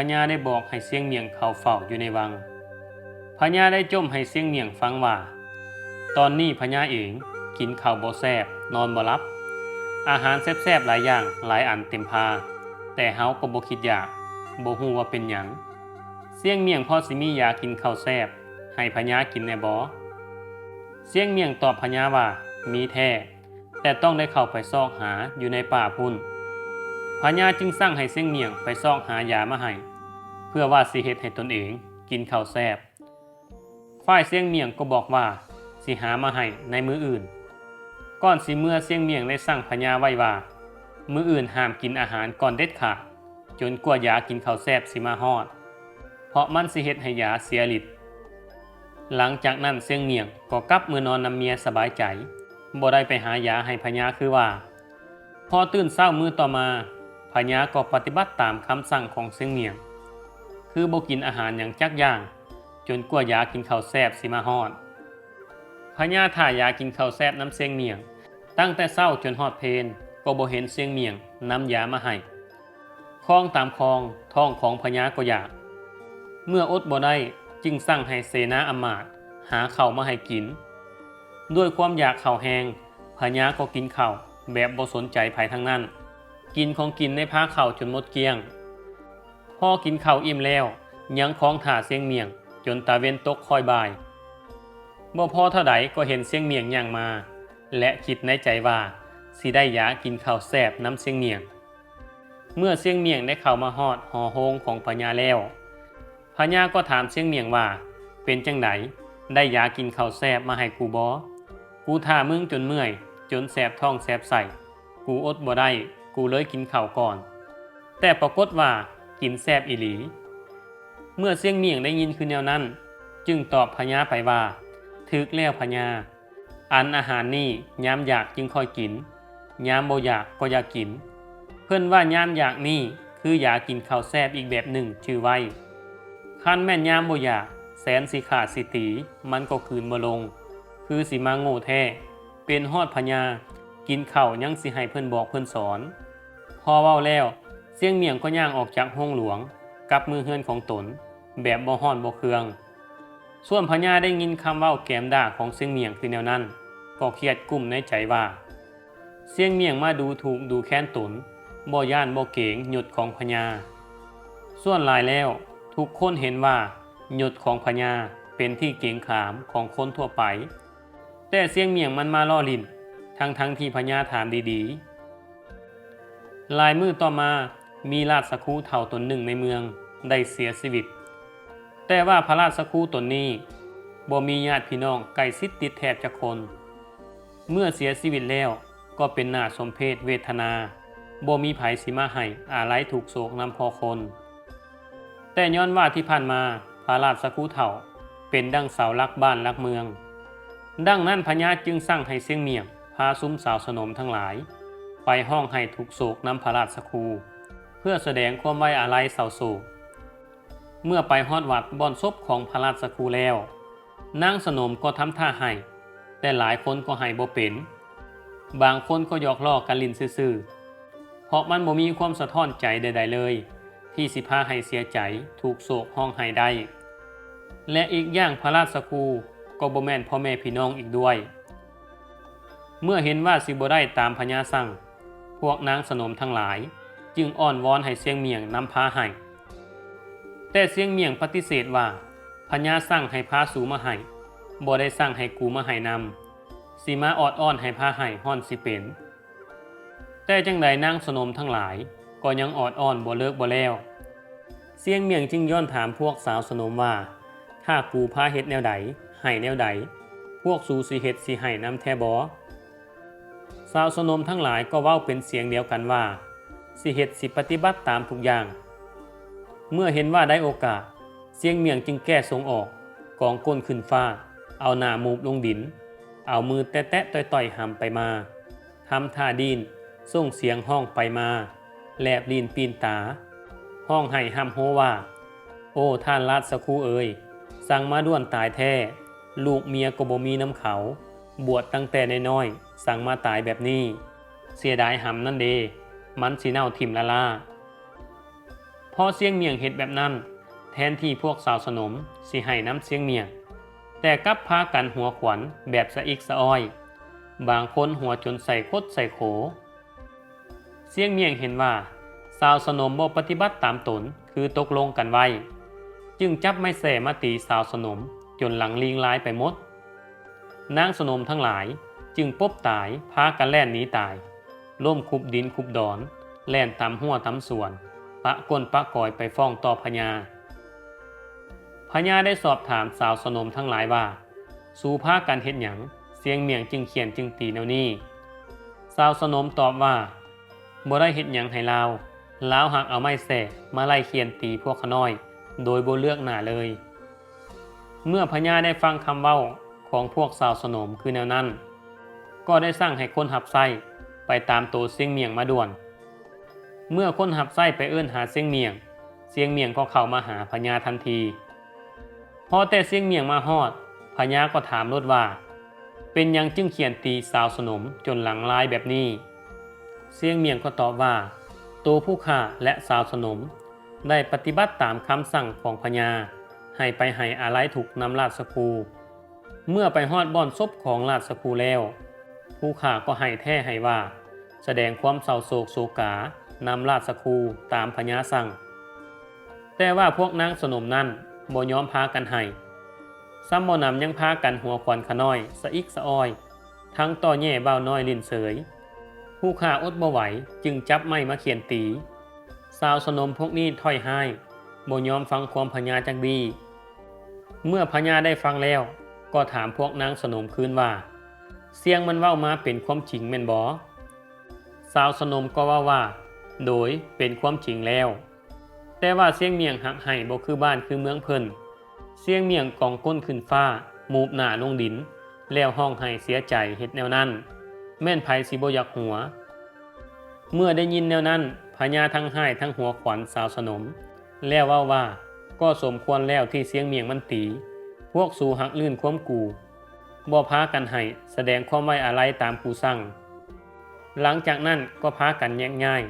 พญาได้บอกให้เสียงเมียงเขาเฝ้าอยู่ในวังพญาได้จมให้เสียงเมียงฟังว่า ตอนนี้พญาเองกินข้าวบ่แซบนอนบ่หลับอาหารแซ่บๆหลายอย่างหลายอันเต็มพา แต่เฮาก็บ่คิดอยากบ่ฮู้ว่าเป็นหยังเสียงเมียงพ่อสิมียากินข้าวแซ่บให้พญากินแน่บ่เสียงเมียงตอบพญาว่ามีแท้แต่ต้องได้เข้าไปซอกหาอยู่ในป่าพุ่น พญาจึงสั่งให้เสียงเมียงไปซอกหายามาให้เพื่อว่าสิเฮ็ดให้ตนเองกินข้าวแซบฝ่ายเสียงเมียงก็บอกว่าสิหามาให้ในมืออื่น ก่อนสิเมื่อเสียงเมียงได้สั่งพญาไว้ว่า มืออื่นห้ามกินอาหารก่อนเด็ดขาดจนกว่ายากินข้าวแซบสิมาฮอด เพราะมันสิเฮ็ดให้ยาเสียฤทธิ์หลังจากนั้นเสียงเมียงก็กลับมือนอนนำเมียสบายใจบ่ได้ไปหายาให้พญาคือว่า พอตื่นเช้ามือต่อมา พญาก็ปฏิบัติตามคำสั่งของเสียงเมียง คือบ่กินอาหารอย่างจักย่าง จนกว่ายากินข้าวแซบสิมาฮอดพญาถ่ายากินข้าวแซบน้ำเสียงเมียง ตั้งแต่เช้าจนฮอดเพลก็บ่เห็นเสียงเมียงนำยามาให้คลองตามคลองท้องของพญาก็อยาก เมื่ออดบ่ได้จึงสั่งให้เสนาอมาตหาข้าวมาให้กิน ด้วยความอยากข้าวแหงพญาก็กินข้าวแบบบ่สนใจภัยทั้งนั้น กินของกินในผ้าข้าจนหมดเกลี้ยงพอกินข้าวอิ่มแล้ว ยังคล้องถาเสียงเมียง จนตาเว้นตกคอยบ่ายบ่พ่อเท่าใดก็เห็นเสียงเมียงย่างมา และคิดในใจว่าสิได้ยากินข้าวแซ่บน้ำเสียงเมียง เมื่อเสียงเมียงได้เข้ามาฮอดห่อโฮงของพญาแล้วพญาก็ถามเสียงเมียงว่า เป็นจังไดได้ยากินข้าวแซ่บมาให้กูบอกูท่ามึงจนเมื่อย จนแสบท้องแสบใส่กูอดบ่ได้ กูเลยกินข้าวก่อน แต่ปรากฏว่ากินแซบอีหลี เมื่อเสียงเมียงได้ยินคือแนวนั้น จึงตอบพญาไปว่าถึกแล้วพญาอันอาหารนี่ยามอยากจึงค่อยกินยามบ่อยากก็อยากกิน เพื่อนว่ายามอยากนี่คืออยากกินข้าวแซบอีกแบบหนึ่งชื่อไว้คันแม่นยามบ่อยากแสนสิขาดสิตีมันก็คืนบ่ลง คือสิมาโง่แท้เป็นฮอดพญากินเข้ายังสิให้เพิ่อนบอกเพิ่อนสอน อเว้าแล้ว เสียงเมียงก็ย่างออกจากห้องหลวงกับมือเฮือนของตน แบบบ่ฮ้อนบ่เคือง ส่วนพญาได้ยินคำเว้าแกมด่าของเสียงเมียงคือแนวนั้น ก็เครียดกุ้มในใจว่า เสียงเมียงมาดูถูกดูแค้นตนบ่ย่านบ่เก๋งหยุดของพญา ส่วนลายแล้วทุกคนเห็นว่าหยุดของพญาเป็นที่เกรงขามของคนทั่วไป แต่เสียงเมียงมันมาล่อลินทั้งทั้งที่พญาถามดีๆ ลายมือต่อมามีราชสคูเท่าตนหนึ่งในเมืองได้เสียชีวิต แต่ว่าพระราชสคูตนนี้บ่มีญาติพี่น้องใกล้ชิดติดแทบจะคน เมื่อเสียชีวิตแล้วก็เป็นหน้าสมเพศเวทนาบ่มีไผสิมาให้อาลัยถูกโศกนำพอคน แต่ย้อนว่าที่ผ่านมาพระราชสกุเถ่า เป็นดังเสาลักบ้านลักเมือง ดังนั้นพญาจึงสั่งให้เสียงเมียงพาซุ้มสาวสนมทั้งหลาย ไปห้องให้ถูกโศกน้ำพระราชสคูเพื่อแสดงความไว้อาลัยเศร้าโศก เมื่อไปฮอดวัดบอนศพของพระราชสคูแล้วนางสนมก็ทำท่าให้แต่หลายคนก็ให้บ่เป็น บางคนก็ยอกล้อกันลินซื่อๆเพราะมันบ่มีความสะท้อนใจใด ๆเลย ที่สิพาให้เสียใจถูกโศกห้องไห้ได้ และอีกอย่างพระราชสกูก็บ่แม่นพ่อแม่พี่น้องอีกด้วย เมื่อเห็นว่าสิบ่ได้ตามพญาสั่ง พวกนางสนมทั้งหลาย จึงอ้อนวอนให้เสียงเมียงนำพาให้ แต่เสียงเมียงปฏิเสธว่าพญาสั่งให้พาสูมาให้บ่ได้สั่งให้กูมาให้นำสิมาออดอ้อนให้พาให้ฮ้อนสิเป็น แต่จังใดนางสนมทั้งหลาย ก็ยังออดอ้อนบ่เลิกบ่แล้ว เสียงเมียงจึงย้อนถามพวกสาวสนมว่า ถ้ากูพาเฮ็ดแนวใดให้แนวใด พวกสูสิเฮ็ดสิให้นำแท้บ่ สาวสนมทั้งหลายก็เว้าเป็นเสียงเดียวกันว่า สิเฮ็ดสิปฏิบัติตามทุกอย่าง เมื่อเห็นว่าได้โอกาส เสียงเมียงจึงแก้ทรงออก กองก้นขึ้นฟ้า เอาหน้ามูบลงดิน เอามือแตะๆต่อยๆหำไปมาทำท่าดินส่งเสียงห้องไปมา แลบลีนปีนตา ห้องให้ห้ำโฮว่า โอ้ท่านราชสคูเอ่ยสั่งมาด้วนตายแท้ ลูกเมียกบมีน้ำเขา บวชตั้งแต่น้อยๆ สั่งมาตายแบบนี้ เสียดายหำนั่นเด มันสีเน่าทิมละล่าพพอเสียงเมียงเห็ดแบบนั้น แทนที่พวกสาวสนมสิให้น้ำเสียงเมียง แต่กลับพากันหัวขวัญแบบสะอิกสะอ้อย บางคนหัวจนใส่คดใส่โข เสียงเมียงเห็นว่า สาวสนมบ่ปฏิบัติตามตนคือตกลงกันไว้ จึงจับไม่แส่มาตีสาวสนมจนหลังลิงลายไปหมดนางสนมทั้งหลาย จึงปบตายพากันแล่นหนีตายล่มคุบดินคุบดอน แล่นตามหัวตามส่วน ปะก้นปะกอยไปฟ้องต่อพญาพญาได้สอบถามสาวสนมทั้งหลายว่า สู่พากันเฮ็ดหยัง เสียงเมียงจึงเขียนจึงตีแนวนี้สาวสนมตอบว่าบ่ได้เฮ็ดหยังให้ลาวลาวหักเอาไม้แส่มาไล่เขียนตีพวกขน้อย โดยบ่เลือกหน้าเลย เมื่อพญาได้ฟังคำเว้าของพวกสาวสนมคือแนวนั้น ก็ได้สั่งให้คนหับไส้ไปตามตัวเสียงเมียงมาด่วน เมื่อคนหับไส้ไปเอื้นหาเสียงเมียง เสียงเมียงก็เข้ามาหาพญาทันทีพอแต่เสียงเมียงมาฮอดพญาก็ถามรถว่า เป็นยังจึงเขียนตีสาวสนมจนหลังลายแบบนี้ เสียงเมียงก็ตอบว่า ตัวผู้ฆ่าและสาวสนม ได้ปฏิบัติตามคำสั่งของพญาให้ไปให้อาลัยถูกนำราชสกูเมื่อไปฮอดบ่อนศพของราชสกูแล้ว ผู้ข่าก็ให้แท้ให้ว่า แสดงความเศร้าโศกโศกานำราชสคูตามพญาสั่ง แต่ว่าพวกนางสนมนั้นบ่ยอมพากันให้ซ้ำบ่นำยังพากันหัวควันขน้อยสะอิกสะออย ทั้งต่อแย่เบ้าน้อยลินเสย ผู้ข่าอดบ่ไหวจึงจับไม้มาเขียนตี สาวสนมพวกนี้ถ้อยให้บ่ยอมฟังความพญาจักดี เมื่อพญาได้ฟังแล้วก็ถามพวกนางสนมคืนว่า เสียงมันเว้ามาเป็นความจริงแม่นบอสาวสนมก็ว่าว่า โดยเป็นความจริงแล้ว แต่ว่าเสียงเมียงหักไห้บ่คือบ้านคือเมืองเพิ่นเสียงเมียงกองก้นขึ้นฟ้ามูบหน้าลงดิน แล้วห้องไห้เสียใจเฮ็ดแนวนั้น แม่นไผสิบ่อยากหัว เมื่อได้ยินแนวนั้นพญาทั้งไห้ทั้งหัวขวัญสาวสนม แล้วว่าว่าก็สมควรแล้วที่เสียงเมียงมันตี พวกสู่หักลื่นความกู บ่พากันให้แสดงความไว้อะไรตามผู้สั่ง หลังจากนั้นก็พากันแยกง่าย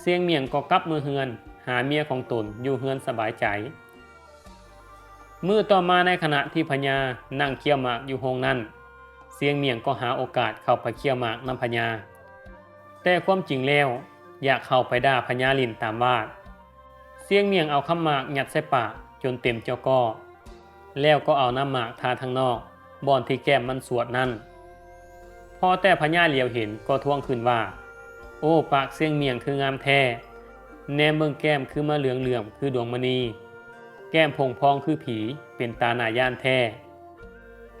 เสียงเมียงก็กลับมือเฮือน หาเมียของตนอยู่เฮือนสบายใจมือต่อมาในขณะที่พญานั่งเคี่ยวหมากอยู่ห้องนั้น เสียงเมียงก็หาโอกาสเข้าไปเคี่ยวหมากนำพญาแต่ความจริงแล้วอยากเข้าไปด่าพญาลินตามวาดเสียงเมียงเอาคำหมากหยัดใส่ปากจนเต็มเจ้าก้อแล้วก็เอาน้ำหมากทาทางนอก บอนที่แก้มมันสวดนั่นพอแต่พญาเหลียวเห็นก็ทวงขึ้นว่า โอ้ปากเสียงเมียงคืองามแท้แนมเบิ่งแก้มคือมาเหลืองเหลื่อมคือดวงมณี แก้มพงพองคือผีเป็นตาหนาย่านแท้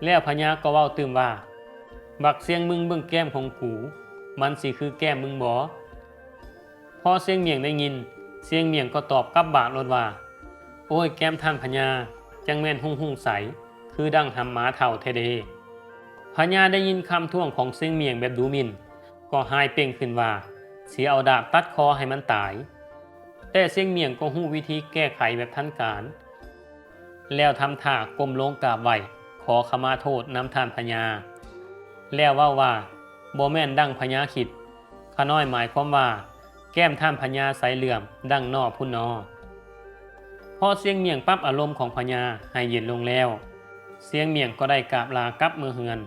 แล้วพญาก็เว้าตื่มว่า บักเสียงมึงเบิ่งแก้มของกู มันสิคือแก้มมึงบอพอเสียงเมียงได้ยิน เสียงเมียงก็ตอบกับบากรถว่า โอ้ยแก้มท่านพญาจังแม่นหุ่งหุ่งใส คือดังทำหมาเท่าเทเดพญาได้ยินคำท่วงของเสียงเมียงแบบดูมิน ก็หายเป่งขึ้นว่าเสียเอาดาบตัดคอให้มันตาย แต่เสียงเมียงก็หู้วิธีแก้ไขแบบทันการ แล้วทำท่ากลมลงกราบไหวขอขมาโทษน้ำทานพญา แล้วว่าว่าโบแม่นดังพญาขิดขาน้อยหมายความว่า แก้มท่านพญาใสเหลื่อม ดังนอพุ่นนอพอเสียงเมียงปรับอารมณ์ของพญาให้เย็นลงแล้ว เสียงเมียงก็ได้กราบลากลับมือเฮือน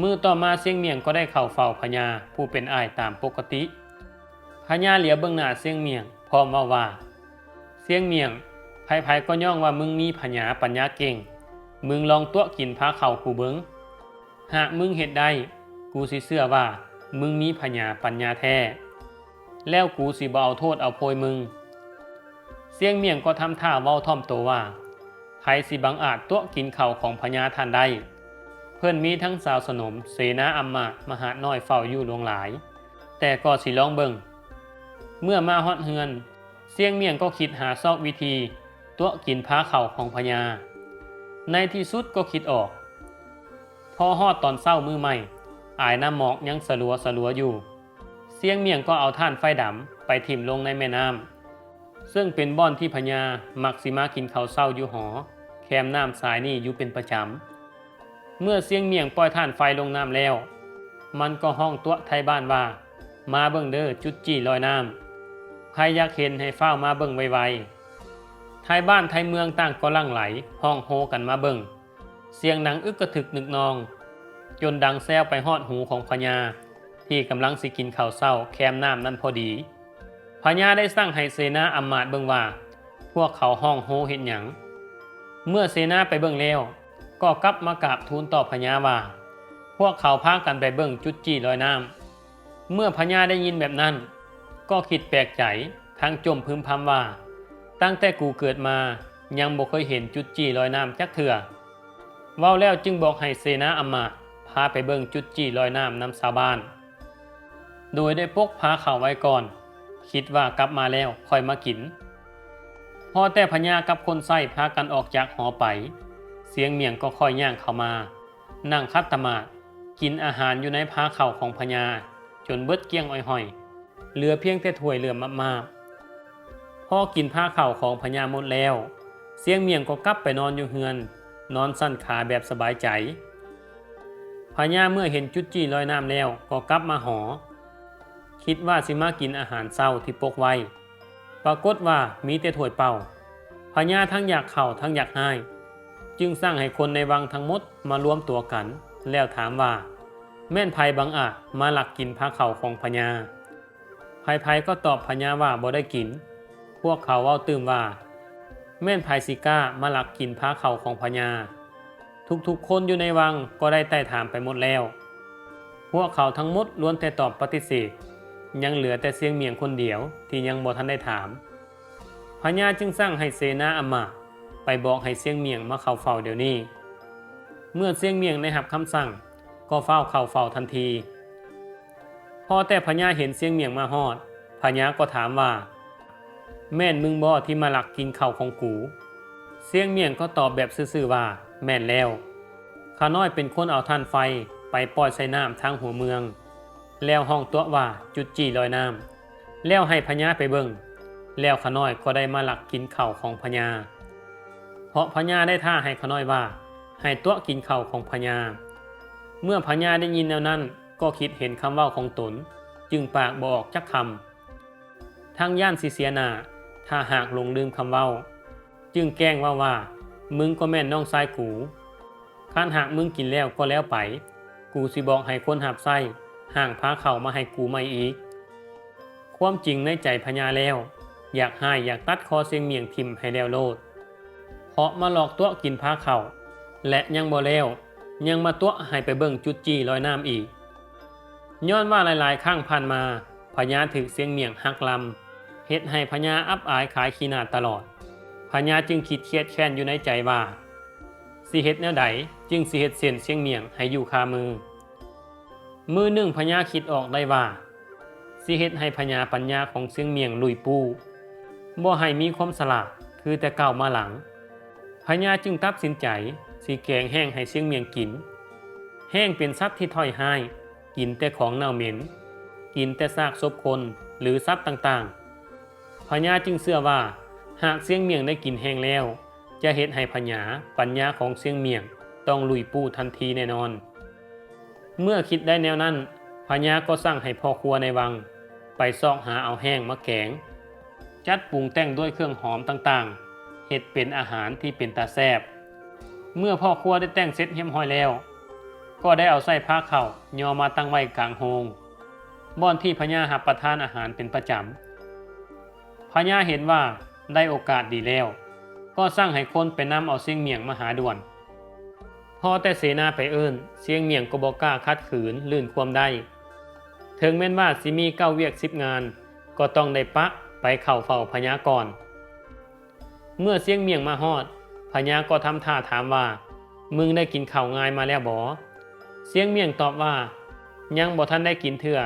มือต่อมาเสียงเมียงก็ได้เข้าเฝ้าพญาผู้เป็นอ้ายตามปกติพญาเหลียวเบื้องหน้าเสียงเมียงพร้อมว่าว่า เสียงเมียงไผๆก็ย่องว่ามึงมีพญาปัญญาเก่ง มึงลองตัวกินพาเข่ากูเบิงหากมึงเห็ดได้กูสิเชื่อว่ามึงมีพญาปัญญาแท้ แล้วกูสิบ่เอาโทษเอาโพยมึง เสียงเมียงก็ทำท่าเว้าท่อมตัวว่า ไผสิบังอาจตัวกินเข่าของพญาท่านได้เพื่อนมีทั้งสาวสนม เสนาอัมมามหาน้อยเฝ้าอยู่หลวงหลาย แต่ก็สิลองเบิงเมื่อมาฮอดเฮือน เสียงเมียงก็คิดหาซอกวิธี ตัวกินพาเข่าของพญา ในที่สุดก็คิดออก พอฮอดตอนเศร้ามือใหม่ อายน้ำหมอกยังสลัวสลัวอยู่ เสียงเมียงก็เอาท่านไฟดำไปถิ่มลงในแม่น้ำ ซึ่งเป็นบ่อนที่พญามักสิมากินข้าวเศร้าอยู่หอ แคมน้ำสายนี่อยู่เป็นประจำ เมื่อเสียงเมียงปล่อยท่านไฟลงน้ำแล้ว มันก็ห้องตัวไทยบ้านว่า มาเบิ่งเด้อจุดจี้ลอยน้ำใครอยากเห็นให้เฝ้ามาเบิ่งไวๆไทยบ้านไทยเมืองต่างก็ลั่งไหล ห้องโฮกันมาเบิ่ง เสียงดังอึกกระถึกนึกนอง จนดังแซวไปฮอดหูของพญาที่กำลังสิกินข้าวเศร้าแคมน้ำนั่นพอดี พญาได้สั่งให้เสนาอำมาตย์เบิ่งว่า พวกเขาห้องโฮเห็นหยังเมื่อเสนาไปเบิ่งแล้ว ก็กลับมากราบทูลต่อพญาว่า พวกเขาพากันไปเบิ่งจุดจี้ลอยน้ำเมื่อพญาได้ยินแบบนั้น ก็คิดแปลกใจทั้งจมพึมพำว่า ตั้งแต่กูเกิดมายังบ่เคยเห็นจุดจี้ลอยน้ำจักเถื่อเว้าแล้วจึงบอกให้เสนาอำมาตย์พาไปเบิ่งจุดจี้ลอยน้ำนำชาวบ้าน โดยได้ปกพาเขาไว้ก่อน คิดว่ากลับมาแล้วค่อยมากิน พอแต่พญากับคนไส้พากันออกจากหอไป เสียงเมียงก็ค่อยย่างเข้ามา นั่งคัดตมาดกินอาหารอยู่ในพาเข่าของพญา จนเบิดเกี้ยงอ้อยหอยเหลือเพียงแต่ถ้วยเหลือมมากๆ พอกินผ้าเข่าของพญาหมดแล้ว เสียงเมียงก็กลับไปนอนอยู่เฮือน นอนสั้นขาแบบสบายใจพญาเมื่อเห็นจุดจี้ลอยน้ำแล้วก็กลับมาหอ คิดว่าสิมากินอาหารเศร้าที่ปกไว้ ปรากฏว่ามีแต่ถ้วยเป่าพญาทั้งอยากเข่าทั้งอยากให้จึงสร้างให้คนในวังทั้งหมดมารวมตัวกัน แล้วถามว่า แม่นภัยบังอาจมาหลักกินผ้าเข่าของพญาภัยภัยก็ตอบพญาว่าบ่ได้กิน พวกเขาเว้าตื่มว่า แม่นภัยสิก้ามาหลักกินผ้าเข่าของพญาทุกๆคนอยู่ในวังก็ได้ไต่ถามไปหมดแล้ว พวกเขาทั้งหมดล้วนแต่ตอบปฏิเสธ ยังเหลือแต่เสียงเมียงคนเดียวที่ยังบ่ทันได้ถามพญาจึงสร้างให้เสนาอมาไปบอกให้เสียงเมียงมาเข้าเฝ้าเดี๋ยวนี้ เมื่อเสียงเมียงได้รับคำสั่ง ก็เฝ้าเข้าเฝ้าทันที พอแต่พญาเห็นเสียงเมียงมาฮอดพญาก็ถามว่า แม่นมึงบ่ที่มาหลักกินข้าวของกู เสียงเมียงก็ตอบแบบซื่อๆว่า แม่นแล้วข้าน้อยเป็นคนเอาท่านไฟไปปล่อยใส่น้ำทางหัวเมือง แล้วห้องตัวว่าจุดจี้ลอยน้ำแล้วให้พญาไปเบิ่งแล้วขาน้อยก็ได้มาหลักกินเข้าของพญา เพราะพญาได้ท่าให้ขาน้อยว่า ให้ตัวกินเข้าของพญา เมื่อพญาได้ยินแนวนั้นก็คิดเห็นคำว้าของตน จึงปากบอกจักคำทางย่านสิเสียนาถ้าหากหลงลืมคำเว้า จึงแกล้งว่าว่า มึงก็แม่นน้องชายกูข้านหากมึงกินแล้วก็แล้วไป กูสิบอกให้คนหับไส้ ห่างพาเข่ามาให้กูไม่อีก ความจริงในใจพญาแล้ว อยากให้อยากตัดคอเสียงเมียงทิมให้แล้วโลด เพราะมาหลอกตัวกินพาเข่าและยังบ่แล้ว ยังมาตัวให้ไปเบิ่งจุดจี้ลอยน้ำอีก ย้อนว่าหลายๆข้างผ่านมาพญาถึกเสียงเมียงหักลำเฮ็ดให้พญาอับอายขายขีนาดตลอดพญาจึงคิดเครียดแค้นอยู่ในใจว่าสิเฮ็ดแนวใดจึงสิเฮ็ดเส้นเสียงเมียงให้อยู่คามือ มือหนึ่งพญาคิดออกได้ว่าสิเฮ็ดให้พญาปัญญาของเสียงเมียงลุยปูบ่ให้มีความสลาดคือแต่เก่ามาหลังพญาจึงตัดสินใจสิแกงแห้งให้เสียงเมียงกิน แห้งเป็นสัตว์ที่ถ้อยให้กินแต่ของเน่าเหม็น กินแต่ซากศพคนหรือสัตว์ต่างๆพญาจึงเชื่อว่า หากเสียงเมียงได้กินแห้งแล้ว จะเฮ็ดให้พญาปัญญาของเสียงเมียงต้องลุยปูทันทีแน่นอน เมื่อคิดได้แนวนั้นพญาก็สั่งให้พ่อครัวในวัง ไปซอกหาเอาแห้งมาแกงจัดปรุงแต่งด้วยเครื่องหอมต่างๆเห็ดเป็นอาหารที่เป็นตาแซบเมื่อพ่อครัวได้แต่งเสร็จเรียบร้อยแล้ว ก็ได้เอาใส่ผ้าเข่ายอมาตั้งไว้กลางโฮงบ่อนที่พญาหับประทานอาหารเป็นประจำพญาเห็นว่าได้โอกาสดีแล้ว ก็สั่งให้คนไปนำเอาเสียงเมียงมาหาด่วน พอแต่เสนาไปเอิ้นเสียงเมียงก็บอกล้าคัดขืนลื่นความได้ถึงแม้นว่าสิมีเก้าเวียกสิบงาน ก็ต้องได้ปะไปเข่าเฝ้าพญาก่อนเมื่อเสียงเมียงมาฮอดพญาก็ทำท่าถามว่า มึงได้กินข้าวง่ายมาแล้วบอเสียงเมียงตอบว่า ยังบ่ท่านได้กินเถื่อ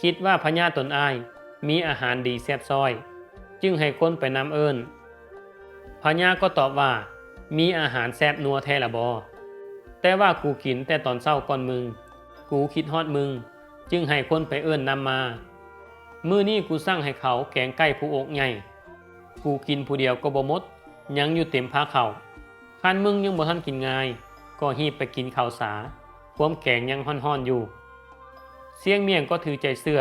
คิดว่าพญาตนอ้ายมีอาหารดีแซ่บซ้อย จึงให้คนไปนำเอิญพญาก็ตอบว่า มีอาหารแซ่บนัวแท้ละบอ แต่ว่ากูกินแต่ตอนเศร้าก่อนมึง กูคิดฮอดมึง จึงให้คนไปเอิญนนำมา มื้อนี้กูสั่งให้เขาแกงไก่ผู้อกใหญ่ กูกินผู้เดียวก็บ่มด ยังอยู่เต็มพาเขาคันมึงยังบ่ทันกินง่าย ก็หีบไปกินข้าวสา ความแกงยังห่อนๆอยู่ เสียงเมียงก็ถือใจเสื้อ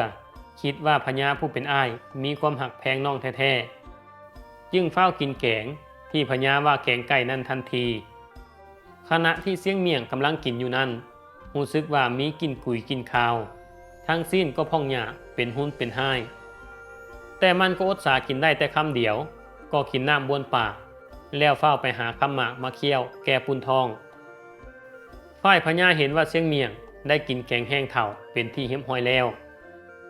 คิดว่าพญาผู้เป็นอ้าย มีความหักแพงน้องแท้ๆ จึงเฝ้ากินแกงที่พญาว่าแกงไก่นั่นทันที ขณะที่เสียงเมี่ยงกำลังกินอยู่นั้นรู้สึกว่ามีกินกุยกินคาว ทั้งสิ้นก็พองหยาเป็นหุ้นเป็นห้ายแต่มันก็อดสากินได้แต่คำเดียว ก็กินน้ำบวนปาก แล้วเฝ้าไปหาคำหมากมาเคี่ยวแก่ปุนทอง ฝ่ายพญาเห็นว่าเสียงเมียงได้กินแกงแห้งเถ่าเป็นที่เฮี้ยมห้อยแล้ว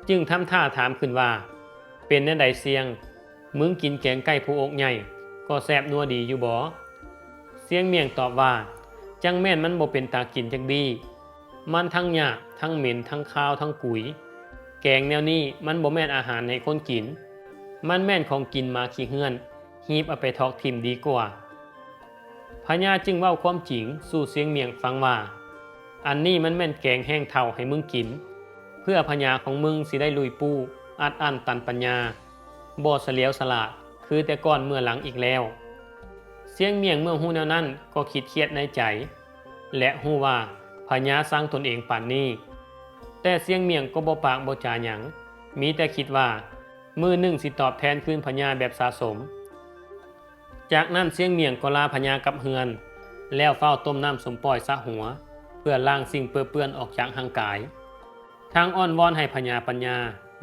จึงทำท่าถามขึ้นว่า เป็นแน่ใดเสียง มึงกินแกงไก่ผู้อกใหญ่ ก็แซบนัวดีอยู่บ่เสียงเมียงตอบว่า จังแม่นมันบ่เป็นตากินจักดี มันทั้งหยาบทั้งเหม็นทั้งข้าวทั้งกุยแกงแนวนี้มันบ่แม่นอาหารในคนกิน มันแม่นของกินมาขี้เฮือนฮีบเอาไปทอกทิมดีกว่าพญาจึงเว้าความจริงสู่เสียงเมียงฟังว่า อันนี้มันแม่นแกงแห้งเท่าให้มึงกิน เพื่อพญาของมึงสิได้ลุยปูอัดอั้นตันปัญญาบ่เสลียวสลาดคือแต่ก่อนเมื่อหลังอีกแล้ว เสียงเมียงเมื่อฮู้แนวนั้นก็คิดเครียดในใจ และฮู้ว่าพญาสร้างตนเองป่านนี้ แต่เสียงเมียงก็บ่ปากบ่จาหยังมีแต่คิดว่ามือหนึ่งสิตอบแทนคืนพญาแบบสะสม จากนั้นเสียงเมียงก็ลาพญากับเฮือน แล้วเฝ้าต้มน้ำสมปล่อยสะหัว เพื่อล้างสิ่งเปื้อนๆออกจากห่างกาย ทางอ้อนวอนให้พญาปัญญา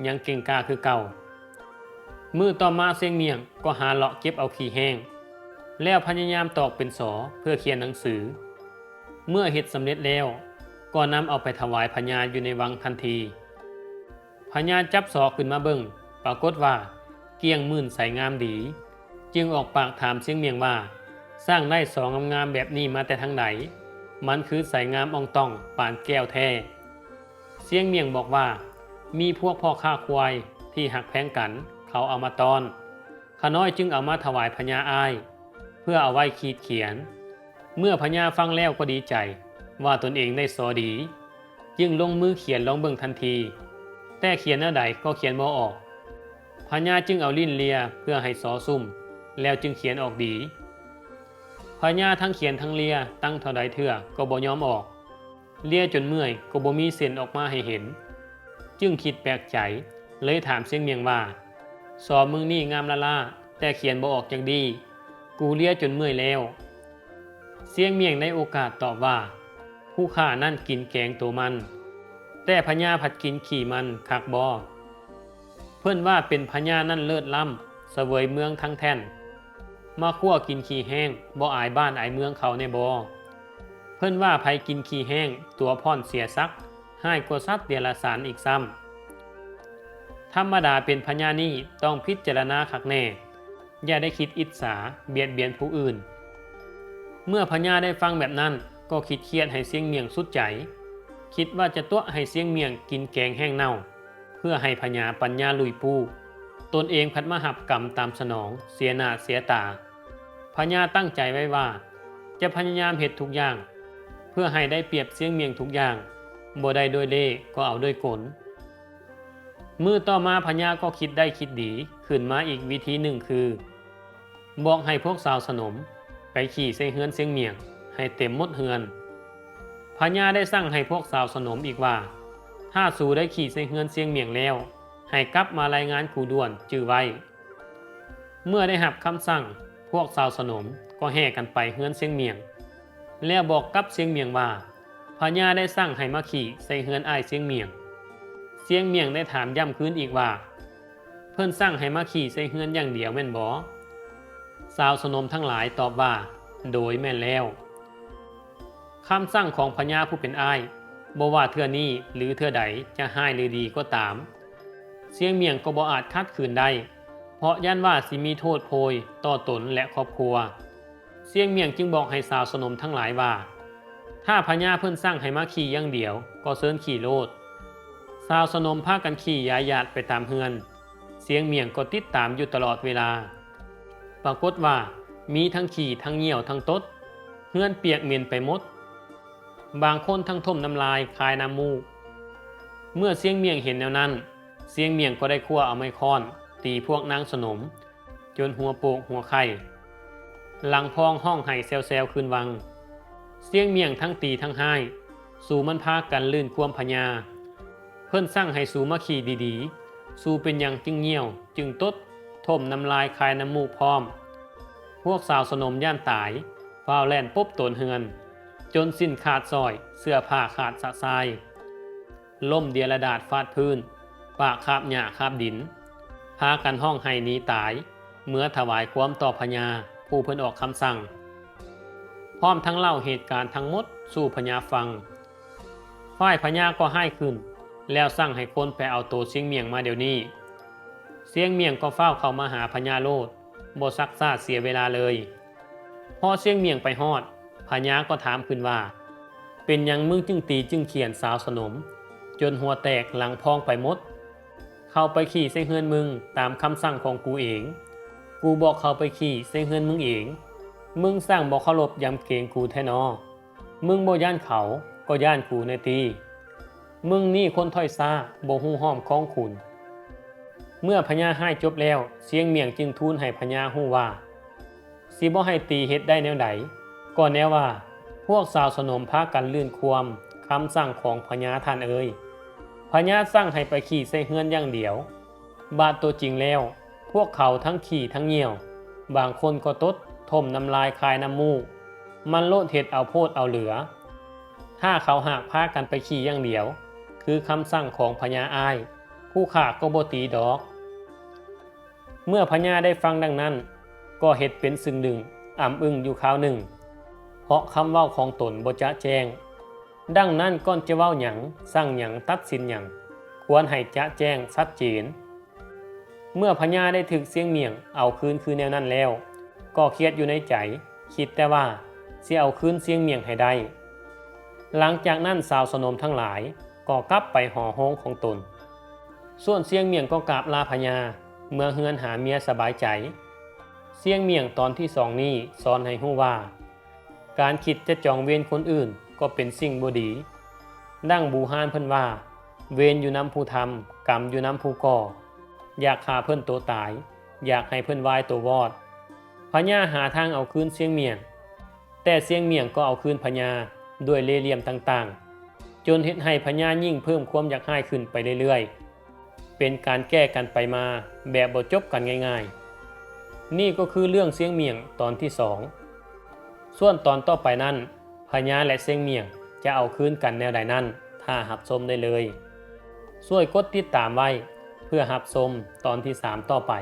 ยังเก่งกล้าคือเก่า มือต่อมาเสียงเมียงก็หาเลาะเก็บเอาขี้แห้ง แล้วพยายามตอกเป็นสอเพื่อเขียนหนังสือ เมื่อเฮ็ดสำเร็จแล้ว ก็นำเอาไปถวายพญาอยู่ในวังทันทีพญาจับสอขึ้นมาเบิ่ง ปรากฏว่าเกียงมื่นใสงามดี จึงออกปากถามเสียงเมียงว่า สร้างได้สองงามๆแบบนี้มาแต่ทางไหน มันคือใสงามองตองปานแก้วแท้ เสียงเมียงบอกว่า มีพวกพ่อค้าควายที่หักแพงกัน เขาเอามาตอนขาน้อยจึงเอามาถวายพญาอ้าย เพื่อเอาไว้ขีดเขียน เมื่อพญาฟังแล้วก็ดีใจ ว่าตนเองได้สอดี จึงลงมือเขียนลองเบิ่งทันที แต่เขียนหน้าใดก็เขียนบ่ออกพญาจึงเอาลิ้นเลียเพื่อให้สอซุ่ม แล้วจึงเขียนออกดีพญาทั้งเขียนทั้งเลียตั้งเท่าใดเถื่อก็บ่ยอมออก เลียจนเมื่อยก็บ่มีเส้นออกมาให้เห็น จึงคิดแปลกใจเลยถามเสียงเมียงว่า สอบมึงนี่งามละล่าแต่เขียนบ่ออกจังดี กูเลียจนเมื่อยแล้ว เสียงเมียงในโอกาสตอบว่า ผู้ข้านั่นกินแกงตัวมัน แต่พญาผัดกินขี่มันคักบอเพื่อนว่าเป็นพญานั่นเลิศล้ำเสวยเมืองทั้งแท่น มาคั่วกินขี้แห้งบ่อายบ้านอายเมืองเขาในบอเพื่อนว่าภัยกินขี้แห้งตัวพ่อนเสียซักให้กว่าซัดเดียรสารอีกซ้ำธรรมดาเป็นพญานี่ต้องพิจารณาคักแน่ อย่าได้คิดอิจฉาเบียดเบียนผู้อื่น เมื่อพญาได้ฟังแบบนั้นก็คิดเครียดให้เสียงเมียงสุดใจ คิดว่าจะตัวให้เสียงเมียงกินแกงแห้งเน่า เพื่อให้พญาปัญญาลุยปูตนเองพัดมาหับกรรมตามสนองเสียหน้าเสียตาพญาตั้งใจไว้ว่า จะพยายามเหตุทุกอย่าง เพื่อให้ได้เปรียบเสียงเมียงทุกอย่างบ่ได้โดยเล่ก็เอาด้วยกลมือต่อมาพญาก็คิดได้คิดดี ขึ้นมาอีกวิธีหนึ่งคือ บอกให้พวกสาวสนม ไปขี่ใส่เฮือนเสียงเมียง ให้เต็มมดเฮือนพญาได้สั่งให้พวกสาวสนมอีกว่า ถ้าสู่ได้ขี่ใส่เฮือนเสียงเมียงแล้ว ให้กลับมารายงานกูด่วนจื้อไว้ เมื่อได้หับคำสั่ง พวกสาวสนมก็แห่กันไปเฮือนเสียงเมียง แล้วบอกกับเสียงเมียงว่าพญาได้สั่งให้มาขี่ใส่เฮือนอ้ายเสียงเมียง เสียงเมียงได้ถามย้ำคืนอีกว่า เพิ่นสั่งให้มาขี่ใส่เฮือนอย่างเดียวแม่นบ่ สาวสนมทั้งหลายตอบว่า โดยแม่แล้วคำสั่งของพญาผู้เป็นอ้ายบ่ว่าเทื่อนี้หรือเทื่อใดจะให้หรือดีก็ตาม เสียงเมียงก็บ่อาจคัดขืนได้ เพราะย่านว่าสิมีโทษโพยต่อตนและครอบครัว เสียงเมียงจึงบอกให้สาวสนมทั้งหลายว่า ถ้าพญาเพิ่นสร้างให้มาขี่ย่างเดียว ก็เซินขี่โลดสาวสนมพากันขี่ยายาดไปตามเฮือน เสียงเมียงก็ติดตามอยู่ตลอดเวลา ปรากฏว่ามีทั้งขี่ทั้งเหี่ยวทั้งตดเฮือนเปียกเหม็นไปหมด บางคนทั้งท่มน้ำลายคายน้ำมูก เมื่อเสียงเมียงเห็นแนวนั้น เสียงเมียงก็ได้คั่วเอาไม้ค้อน ตีพวกนางสนม จนหัวโปกหัวไข่หลังพองห้องไห้แซวๆคืนวัง เสียงเมียงทั้งตีทั้งไห้ สู่มันพากันลื่นควมพญา เพิ่นสร้างให้สู่มาขี่ดีๆ สู้เป็นอย่างจึงเงี่ยว จึงตด ท่มน้ำลายคายน้ำมูกพร้อม พวกสาวสนมย่านตายฟ้าวแล่นปุ๊บตนเฮือน จนสิ้นขาดซอย เสื้อผ้าขาดสะทราย ล่มเดียระดาษฟาดพื้น ปากคาบหญ้าคาบดิน พากันห้องไห้หนีตาย เมื่อถวายความต่อพญาผู้เพิ่นออกคำสั่ง พร้อมทั้งเล่าเหตุการณ์ทั้งหมดสู่พญาฟัง ฝ่ายพญาก็ให้ขึ้น แล้วสั่งให้คนไปเอาตัวเสียงเมียงมาเดี๋ยวนี้ เสียงเมียงก็เฝ้าเข้ามาหาพญาโลดบ่ซักซาเสียเวลาเลยพอเสียงเมียงไปฮอดพญาก็ถามขึ้นว่า เป็นยังมึงจึงตีจึงเขียนสาวสนม จนหัวแตกหลังพองไปมด เข้าไปขี่ใส่เฮือนมึงตามคำสั่งของกูเอง กูบอกเข้าไปขี่ใส่เฮือนมึงเอง มึงสร้างบอกเคารพยำเกงกูแท้นอ มึงบ่ย่านเขาก็ย่านกูในตีมึงนี่คนถ้อยซาบ่ฮู้ห้อมของคุณ เมื่อพญาให้จบแล้ว เสียงเมียงจึงทูลให้พญาฮู้ว่าสิบ่ให้ตีเฮ็ดได้แนวใดก็แนวว่า พวกสาวสนมพากันลื่นความคำสั่งของพญาท่านเอ่ยพญาสั่งให้ไปขี่ใส่เฮือนอย่างเดียว บาดตัวจริงแล้ว พวกเขาทั้งขี่ทั้งเหี่ยว บางคนก็ตดทมน้ำลายคายน้ำมูก มันโลดเห็ดเอาโพดเอาเหลือ ถ้าเขาหากพากันไปขี่อย่างเดียว คือคำสั่งของพญาอาย ผู้ขาก็บตีดอก เมื่อพญาได้ฟังดังนั้น ก็เห็ดเป็นซึ่งหนึ่งอ่ำอึ้งอยู่คราวหนึ่ง เพราะคำเว้าของตนบจะแจ้งดังนั้นก่อนจะเว้าหยังสั่งหยังตัดสินหยังควรให้จะแจ้งชัดเจน เมื่อพญาได้ถึกเสียงเมียงเอาคืนคือแนวนั้นแล้ว ก็เครียดอยู่ในใจ คิดแต่ว่าเสิเอาคืนเสียงเมียงให้ได้ หลังจากนั้นสาวสนมทั้งหลายก็กลับไปห่อห้องของตน ส่วนเสียงเมียงก็กราบลาพญา เมื่อเฮือนหาเมียสบายใจ เสียงเมียงตอนที่สองนี้สอนให้หู้ว่า การคิดจะจองเวรคนอื่นก็เป็นสิ่งบดี ดั้งบูฮานเพิ่นว่า เวรอยู่น้ำผู้ทำกรรมอยู่น้ำผู้ก่อ อยากฆ่าเพิ่นตัวตาย อยากให้เพิ่นวายตัววอดพญาหาทางเอาคืนเสียงเมียง แต่เสียงเมียงก็เอาคืนพญาด้วยเล่เหลี่ยมต่างๆ จนเฮ็ดให้พญายิ่งเพิ่มความอยากให้ขึ้นไปเรื่อยๆ เป็นการแก้กันไปมาแบบบจบกันง่ายๆ นี่ก็คือเรื่องเสียงเมียงตอนที่สองส่วนตอนต่อไปนั้นพญาและเสียงเมียงจะเอาคืนกันแนวใดนั้นถ้าหับชมได้เลยช่วยกดติดตามไว้ เพื่อหับชมตอนที่ 3 ต่อไป